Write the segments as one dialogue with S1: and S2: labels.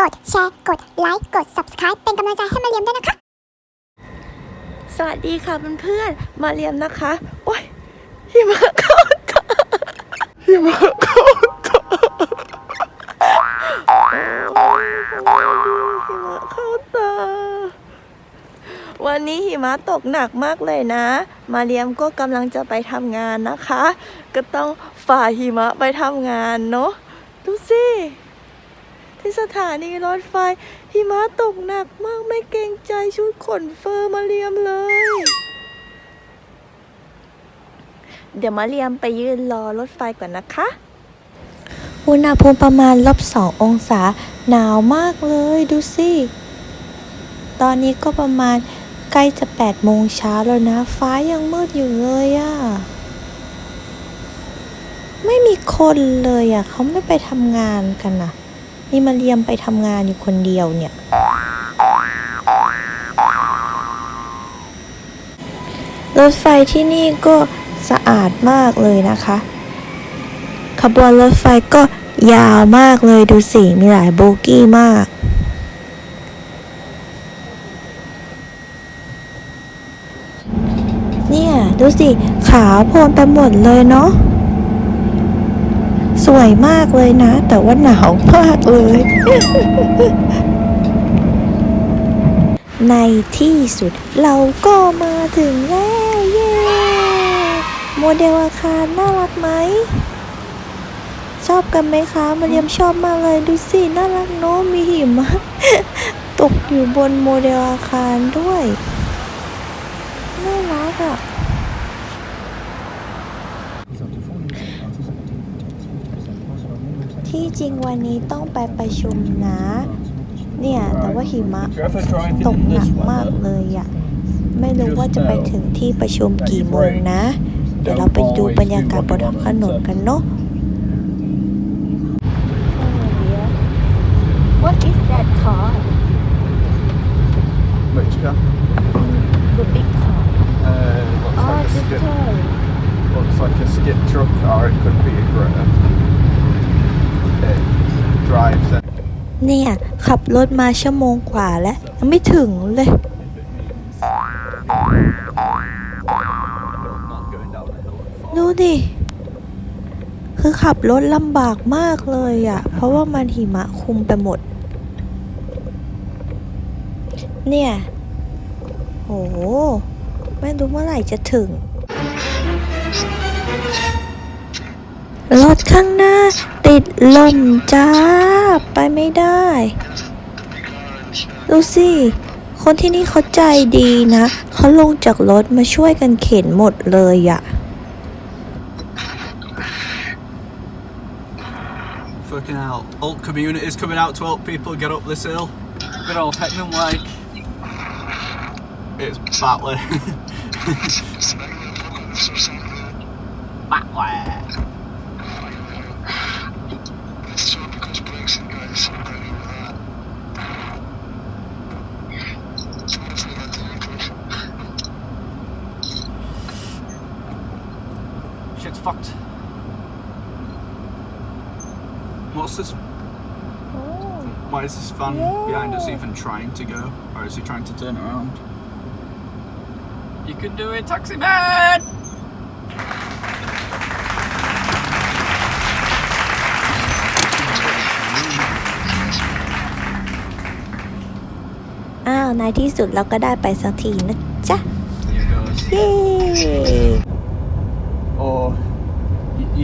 S1: กดแชร์กดไลค์กด subscribe เป็นกำลังใจให้มาเรียมด้วยนะคะ
S2: สวัสดีค่ะเพื่อนๆ มาเรียมนะคะ โอ้ยหิมะเข้าตาหิมะเข้าตาหิมะเข้าตา วันนี้หิมะตกหนักมากเลยนะ มาเรียมก็กำลังจะไปทำงานนะคะ ก็ต้องฝ่าหิมะไปทำงานเนาะ ดูสิ ที่สถานีรถไฟหิมะตกหนักมากไม่เกรงใจชุดขนเฟอร์มาเรียมเลย เดี๋ยวมาเรียมไปยืนรอรถไฟก่อนนะคะ อุณหภูมิประมาณลบสององศาหนาวมากเลยดูสิ ตอนนี้ก็ประมาณใกล้จะแปดโมงเช้าแล้วนะ ฟ้ายังมืดอยู่เลยอะ่ะไม่มีคนเลยอะ่ะเขาไม่ไปทำงานกันน่ะ มีมาเรียมไปทำงานอยู่คนเดียวเนี่ย รถไฟที่นี่ก็สะอาดมากเลยนะคะ ขบวนรถไฟก็ยาวมากเลยดูสิ มีหลายโบกี้มาก เนี่ย ดูสิ ขาวโพลนไปหมดเลยเนาะ วยมากเลยนะ แต่ว่าหนาวมากเลย ในที่สุดเราก็มาถึงแล้วเย้โมเดลอาคารน่ารักไหม ชอบกันไหมคะมาเรียมชอบมากเลยดูสิ น่ารักเนอะมีหิมะตกอยู่บนโมเดลอาคารด้วย น่ารักอะ ที่จริงวันนี้ต้องไปประชุมนะ เนี่ยแต่ว่าหิมะตกหนักมากเลยอะไม่รู้ว่าจะไปถึงที่ประชุมกี่โมงนะ เดี๋ยวเราไปดูบรรยากาศบนท้องถนนกันเนาะ What is that car
S3: Which car?
S2: เนี่ย ขับรถมาชั่วโมงกว่าแล้ว ยังไม่ถึงเลย ดูดิ คือขับรถลำบากมากเลยอะ่ะ เพราะว่ามันหิมะคุมไปหมด เนี่ยโหไม่รู้เมื่อไหร่จะถึงรถข้างหน้า ติดลมจ้า ไปไม่ได้ ดูสิ คนที่นี่เขาใจดีนะ เขาลงจากรถมาช่วยกันเข็นหมดเลยอะ
S3: Fucking hell. Alt community is coming out to help people get up this hill. They're all hitting them like. It's battling. battling. Fucked. What's this? Why is this fan behind us even trying to go? Or is he trying to turn around? You can do it, taxi man!
S2: อ้าวในที่สุดเราก็ได้ไปสักทีนะจ๊ะ
S3: Here goes.
S2: เย้
S3: Or you, you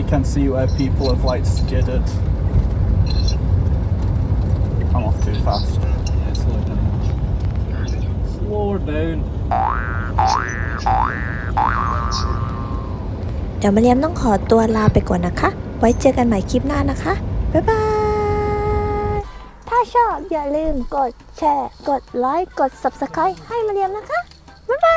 S3: can see where people have like skidded. I'm off too fast. Yeah, slow down. Slow down.
S2: เดี๋ยวมาเรียมต้องขอตัวลาไปก่อนนะคะ ไว้เจอกันใหม่คลิปหน้านะคะ บ๊ายบาย ถ้าชอบอย่าลืมกดแชร์ กดไลค์ กด Subscribe ให้มาเรียมนะคะ บ๊ายบาย